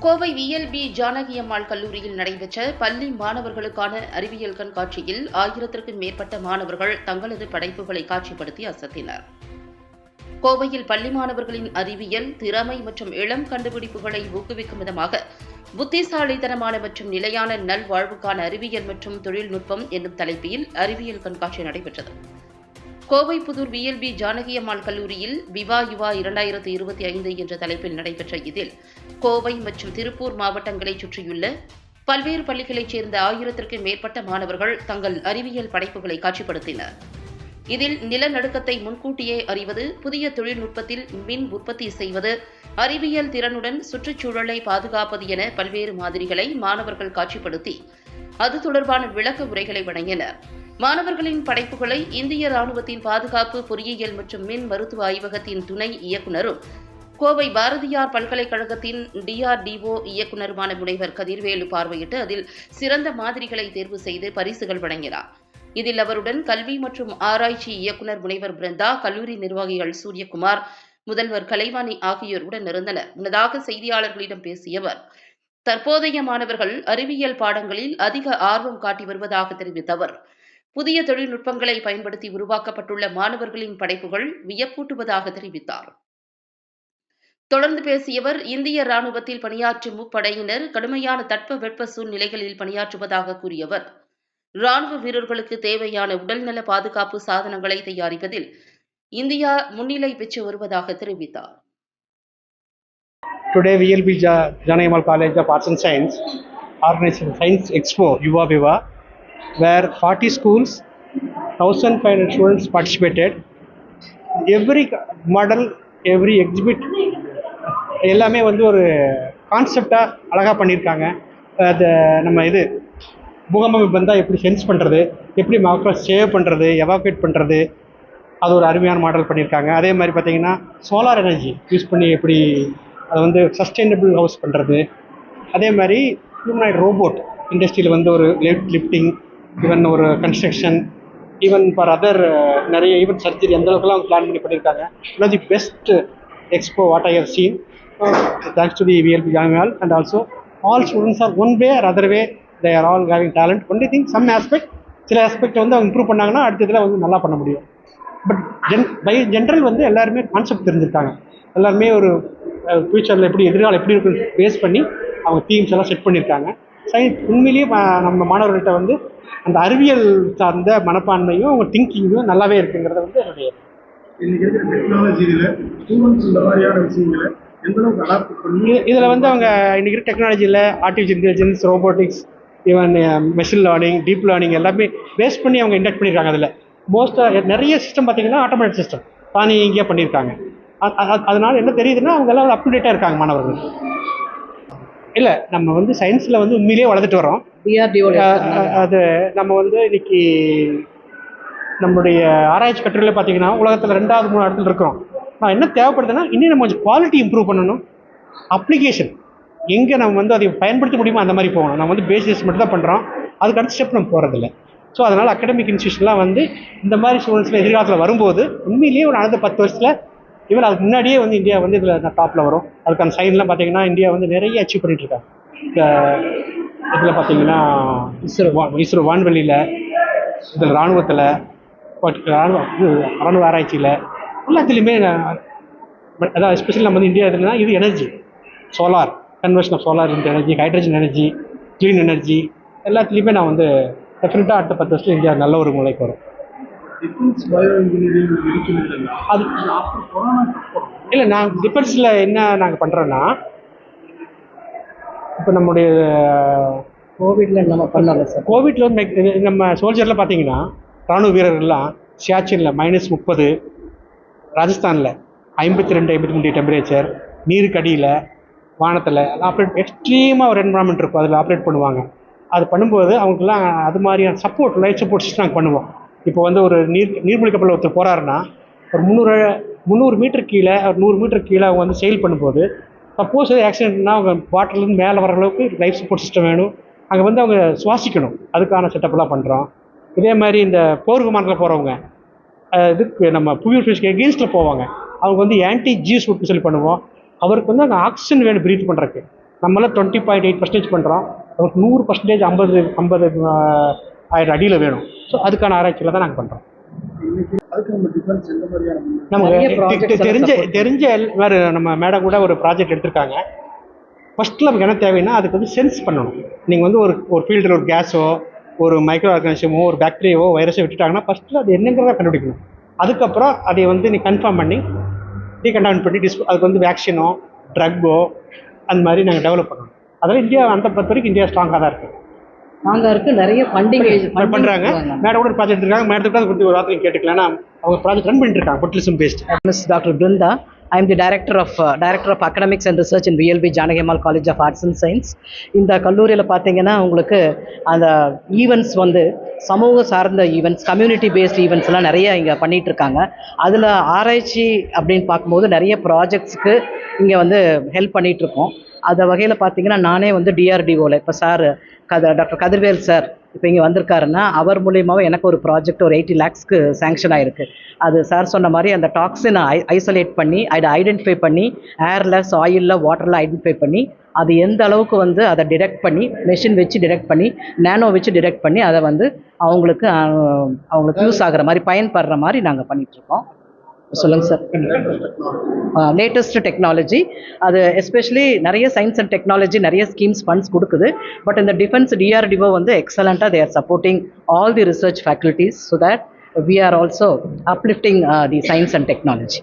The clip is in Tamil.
கோவை விஎல்பி ஜானகியம்மாள் கல்லூரியில் நடைபெற்ற பள்ளி மாணவர்களுக்கான அறிவியல் கண்காட்சியில் ஆயிரத்திற்கும் மேற்பட்ட மாணவர்கள் தங்களது படைப்புகளை காட்சிப்படுத்தி அசத்தினர். கோவையில் பள்ளி மாணவர்களின் அறிவியல் திறமை மற்றும் இளம் கண்டுபிடிப்புகளை ஊக்குவிக்கும் விதமாக புத்திசாலித்தனமான மற்றும் நிலையான நல்வாழ்வுக்கான அறிவியல் மற்றும் தொழில்நுட்பம் என்னும் தலைப்பில் அறிவியல் கண்காட்சி நடைபெற்றது. கோவை புதூர் விஎல்பி ஜானகியம்மாள் கல்லூரியில் விவா யுவா இரண்டாயிரத்து இருபத்தி ஐந்து என்ற தலைப்பில் நடைபெற்ற இதில் கோவை மற்றும் திருப்பூர் மாவட்டங்களைச் சுற்றியுள்ள பல்வேறு பள்ளிகளைச் சேர்ந்த ஆயிரத்திற்கும் மேற்பட்ட மாணவர்கள் தங்கள் அறிவியல் படைப்புகளை காட்சிப்படுத்தினர். இதில் நிலநடுக்கத்தை முன்கூட்டியே அறிவது புதிய தொழில்நுட்பத்தில் மின் உற்பத்தி செய்வது அறிவியல் திறனுடன் சுற்றுச்சூழலை பாதுகாப்பது என பல்வேறு மாதிரிகளை மாணவர்கள் காட்சிப்படுத்தி அது தொடர்பான விளக்க உரைகளை வழங்கினர். மாணவர்களின் படைப்புகளை இந்திய ராணுவத்தின் பாதுகாப்பு பொறியியல் மற்றும் மின் மருத்துவ ஆய்வகத்தின் துணை இயக்குனரும் கோவை பாரதியார் பல்கலைக்கழகத்தின் டிஆர்டிஓ இயக்குனருமான முனைவர் கதிர்வேலு பார்வையிட்டு அதில் சிறந்த மாதிரிகளை தேர்வு செய்து பரிசுகள் வழங்கினார். இதில் அவருடன் கல்வி மற்றும் ஆராய்ச்சி இயக்குனர் முனைவர் பிருந்தா கல்லூரி நிர்வாகிகள் சூரியகுமார் முதல்வர் கலைவாணி ஆகியோர் உடன் இருந்தனர். முன்னதாக செய்தியாளர்களிடம் பேசிய அவர் தற்போதைய மாணவர்கள் அறிவியல் பாடங்களில் அதிக ஆர்வம் காட்டி வருவதாக தெரிவித்த அவர் புதிய தொழில்நுட்பங்களை பயன்படுத்தி உருவாக்கப்பட்டுள்ள மாணவர்களின் படைப்புகள் வியப்பூட்டுவதாக தெரிவித்தார். தொடர்ந்து பேசியவர் இந்திய ராணுவத்தில் பணியாற்றும் முப்படையினர் கடுமையான தட்பவெட்ப சூழ்நிலைகளில் பணியாற்றுவதாக கூறியவர். ராணுவ வீரர்களுக்கு தேவையான உடல்நல பாதுகாப்பு சாதனங்களை தயாரிப்பதில் இந்தியா முன்னிலை பெற்று வருவதாக தெரிவித்தார். Today, VLB Ja- Janayamal College of Arts and Science organized Science Expo, Yuva Viva, where 40 schools, 1,500 students participated. Every model, every exhibit, எல்லாமே வந்து ஒரு கான்செப்டாக அழகாக பண்ணியிருக்காங்க. அது நம்ம இது பூகம்பம் வந்தால் எப்படி சென்ஸ் பண்ணுறது எப்படி மக்களை சேவ் பண்ணுறது எவாக்குவேட் பண்ணுறது அது ஒரு அருமையான மாடல் பண்ணியிருக்காங்க. அதே மாதிரி பார்த்தீங்கன்னா சோலார் எனர்ஜி யூஸ் பண்ணி எப்படி அதை வந்து சஸ்டைனபிள் ஹவுஸ் பண்ணுறது அதே மாதிரி ஹியூமனாய்ட் ரோபோட் இண்டஸ்ட்ரியில் வந்து ஒரு லிஃப்ட் லிஃப்டிங் ஈவன் ஒரு கன்ஸ்ட்ரக்ஷன் ஈவன் ஃபார் அதர் நிறைய ஈவன் சர்ஜரி அந்த அளவுக்குலாம் பிளான் பண்ணி பண்ணியிருக்காங்க one of the best expo what I have seen thanks to the VLB ஜாமியால் and also all students or one way or other way they are all having talent only thing some aspect சில ஆஸ்பெக்ட் வந்து அவங்க இம்ப்ரூவ் பண்ணாங்கன்னா அடுத்ததில் வந்து நல்லா பண்ண முடியும். பட் ஜென் பை ஜென்ரல் வந்து எல்லாருமே கான்செப்ட் தெரிஞ்சிருக்காங்க. எல்லாருமே ஒரு ஃப்யூச்சரில் எப்படி எதிர்காலம் எப்படி இருக்குன்னு பேஸ் பண்ணி அவங்க தீம்ஸ் எல்லாம் செட் பண்ணியிருக்காங்க சயின்ஸ் உண்மையிலேயே நம்ம மாணவர்கள்ட்ட வந்து அந்த அறிவியல் சார்ந்த மனப்பான்மையும் அவங்க திங்கிங்கும் நல்லாவே இருக்குங்கிறத வந்து என்னுடைய இன்னைக்கு இருக்கிற டெக்னாலஜியில ஸ்டூடெண்ட்ஸ் இந்த மாதிரியான விஷயங்களை எந்த அளவுக்கு அடாப்ட் பண்ணி இதில் வந்து அவங்க இன்றைக்கி டெக்னாலஜியில் artificial intelligence robotics even machine learning deep learning எல்லாமே பேஸ் பண்ணி அவங்க இன்டெக்ட் பண்ணியிருக்காங்க அதில். மோஸ்ட்டாக நிறைய சிஸ்டம் பார்த்தீங்கன்னா ஆட்டோமேட்டிக் சிஸ்டம் தானியங்கியாக பண்ணியிருக்காங்க அதனால என்ன தெரியுதுன்னா அவங்க எல்லாம் அப்டேட்டாக இருக்காங்க மாணவர்கள். இல்லை நம்ம வந்து சயின்ஸில் வந்து உண்மையிலேயே வளர்ந்துட்டு வரோம் அது நம்ம வந்து இன்னைக்கு நம்முடைய ஆராய்ச்சி கட்டுரையில் பார்த்தீங்கன்னா உலகத்தில் ரெண்டாவது மூணு இடத்துல இருக்கிறோம். நான் என்ன தேவைப்படுதுன்னா இன்னும் நம்ம கொஞ்சம் குவாலிட்டி இம்ப்ரூவ் பண்ணணும். அப்ளிகேஷன் எங்கே நம்ம வந்து அதை பயன்படுத்த முடியுமோ அந்த மாதிரி போகணும். நம்ம வந்து பேசிஸ் மட்டும் தான் பண்ணுறோம் அதுக்கு அடுத்த ஸ்டெப் நம்ம போகிறதில்ல ஸோ அதனால் அகடமிக் இன்ஸ்டியூஷன்லாம் வந்து இந்த மாதிரி ஸ்டூடெண்ட்ஸ்லாம் எதிர்காலத்தில் வரும்போது உண்மையிலேயே ஒரு அடுத்த பத்து வருஷத்தில் ஈவன் அதுக்கு முன்னாடியே வந்து இந்தியா வந்து இதில் டாப்பில் வரும். அதுக்கான சைன்லாம் பார்த்தீங்கன்னா இந்தியா வந்து நிறைய அச்சீவ் இந்த இதில் பார்த்தீங்கன்னா இஸ்ரோ. வா- இஸ்ரோ வான்வெளியில் இதில் இராணுவத்தில் ராணுவ இது ராணுவ ஆராய்ச்சியில் எல்லாத்துலேயுமே அதான் எஸ்பெஷலி நம்ம வந்து இந்தியா இதுனா இது energy solar conversion of solar and energy hydrogen energy clean energy எல்லாத்துலேயுமே நான் வந்து டெஃபினட்டாக அடுத்த பத்து வருஷம் இந்தியா நல்ல ஒரு முறைக்கு வரும். அது அப்புறம் கொரோனா அப்புறம். இல்லை நான் டிஃபென்ஸில் என்ன நாங்கள் பண்ணுறோன்னா இப்போ நம்முடைய கோவிட்ல நம்ம பண்ணல சார். கோவிட்ல வந்து நம்ம சோல்ஜரில் பார்த்தீங்கன்னா ராணுவ வீரர்கள்லாம் சியாச்சினில் மைனஸ் முப்பது ராஜஸ்தானில் ஐம்பத்தி ரெண்டு ஐம்பத்தி மூணு டெம்பரேச்சர் நீருக்கு அடியில் வானத்தில் ஆப்ரேட் எக்ஸ்ட்ரீமாக ஒரு என்வரான்மெண்ட் இருக்கும். அதில் ஆப்ரேட் பண்ணுவாங்க. அது பண்ணும்போது அவங்களுக்குலாம் அது மாதிரியான சப்போர்ட் லைஃப் சப்போர்ட் சிஸ்டம் நாங்கள் பண்ணுவோம். இப்போ வந்து ஒரு நீர் நீர்மூழ்கி கப்பலில் ஒருத்தர் போகிறாருன்னா ஒரு முந்நூறு முந்நூறு மீட்டர் கீழே ஒரு நூறு மீட்டர் கீழே அவங்க வந்து செயில் பண்ணும்போது சப்போஸ் எது ஆக்சிடென்ட்னா அவங்க வாட்டர்லேருந்து மேலே வர அளவுக்கு லைஃப் சப்போர்ட் சிஸ்டம் வேணும். அங்கே வந்து அவங்க சுவாசிக்கணும். அதுக்கான செட்டப்லாம் பண்ணுறோம் இதே மாதிரி இந்த போர் விமானத்தில் போகிறவங்க இதுக்கு நம்ம புவி ஃபிஷ்க்கு எகெயின்ஸ்டில் போவாங்க. அவங்க வந்து ஆன்டி ஜீஸ் சூட்னு சொல்லி பண்ணுவோம். அவருக்கு வந்து அங்கே ஆக்சிஜன் வேணும் ப்ரீத் பண்ணுறதுக்கு நம்மளாம் டுவெண்ட்டி பாயிண்ட் எயிட் பர்சன்டேஜ் பண்ணுறோம் அவருக்கு நூறு பர்சன்டேஜ் ஐம்பது ஐம்பது ஆயிரம் அடியில் வேணும். ஸோ அதுக்கான ஆராய்ச்சியில் தான் நாங்கள் பண்ணுறோம் நமக்கு தெரிஞ்ச தெரிஞ்ச வேறு நம்ம மேடம் கூட ஒரு ப்ராஜெக்ட் எடுத்திருக்காங்க. ஃபஸ்ட்டில் நமக்கு என்ன தேவைன்னா அதுக்கு வந்து சென்ஸ் பண்ணணும். நீங்கள் வந்து ஒரு ஒரு ஃபீல்டில் ஒரு கேஸோ ஒரு மைக்ரோ ஆர்கானிசமோ ஒரு பாக்டீரியாவோ வைரஸோ விட்டுட்டாங்கன்னா ஃபஸ்ட்டில் அது என்னங்கிறத கண்டுபிடிக்கணும். அதுக்கப்புறம் அதை வந்து நீ கன்ஃபார்ம் பண்ணி டீகண்டாமின் பண்ணி டிஸ் அதுக்கு வந்து வேக்சினோ ட்ரக்கோ அந்த மாதிரி நாங்கள் டெவலப் பண்ணணும். அதனால் இந்தியா அந்த பொறுத்த வரைக்கும் இந்தியா ஸ்ட்ராங்காக தான் இருக்குது நாங்க இருக்கு நிறைய ஃபண்டிங் பண்ணுறாங்க மேடம் கூட ப்ராஜெக்ட் இருக்காங்க மேடத்துக்கு ஒரு வார்த்தை கேட்டுக்கலாம் அவங்க ப்ராஜெக்ட் ரன் பண்ணிட்டு இருக்காங்க botulism based Ms. Dr. I am the director of director of academics and research in VLB Janakiammal college of arts and science இந்த கல்லூரியில் பார்த்தீங்கன்னா உங்களுக்கு அந்த ஈவெண்ட்ஸ் வந்து சமூக சார்ந்த ஈவெண்ட்ஸ் கம்யூனிட்டி பேஸ்ட் ஈவெண்ட்ஸ்லாம் நிறைய இங்கே பண்ணிகிட்ருக்காங்க இருக்காங்க அதில் ஆராய்ச்சி அப்படின்னு பார்க்கும்போது நிறைய ப்ராஜெக்ட்ஸுக்கு இங்கே வந்து ஹெல்ப் பண்ணிகிட்ருக்கோம் அந்த வகையில் பார்த்தீங்கன்னா நானே வந்து டிஆர்டிஓவில் இப்போ சார் கத டாக்டர் கதிர்வேல் சார் இப்போ இங்கே வந்திருக்காருன்னா அவர் மூலியமாகவும் எனக்கு ஒரு ப்ராஜெக்ட் ஒரு எயிட்டி லேக்ஸ்க்கு சேங்ஷன் ஆயிருக்கு. அது சார் சொன்ன மாதிரி அந்த டாக்ஸினை ஐ ஐசோலேட் பண்ணி அதை ஐடென்டிஃபை பண்ணி ஏரில் சாயிலில் வாட்டரில் ஐடென்டிஃபை பண்ணி அது எந்த அளவுக்கு வந்து அதை டிடெக்ட் பண்ணி மெஷின் வச்சு டிடெக்ட் பண்ணி நேனோ வச்சு டிடெக்ட் பண்ணி அதை வந்து அவங்களுக்கு அவங்களுக்கு யூஸ் ஆகிற மாதிரி பயன்படுற மாதிரி நாங்கள் பண்ணிகிட்ருக்கோம் சொல்லுங்கள் சார் லேட்டஸ்ட் டெக்னாலஜி அது எஸ்பெஷலி நிறைய சயின்ஸ் அண்ட் டெக்னாலஜி நிறைய ஸ்கீம்ஸ் ஃபண்ட்ஸ் கொடுக்குது. பட் இந்த டிஃபென்ஸ் டிஆர்டிஓ வந்து எக்ஸலண்ட்டாக they are supporting all the research faculties so that we are also uplifting the science and technology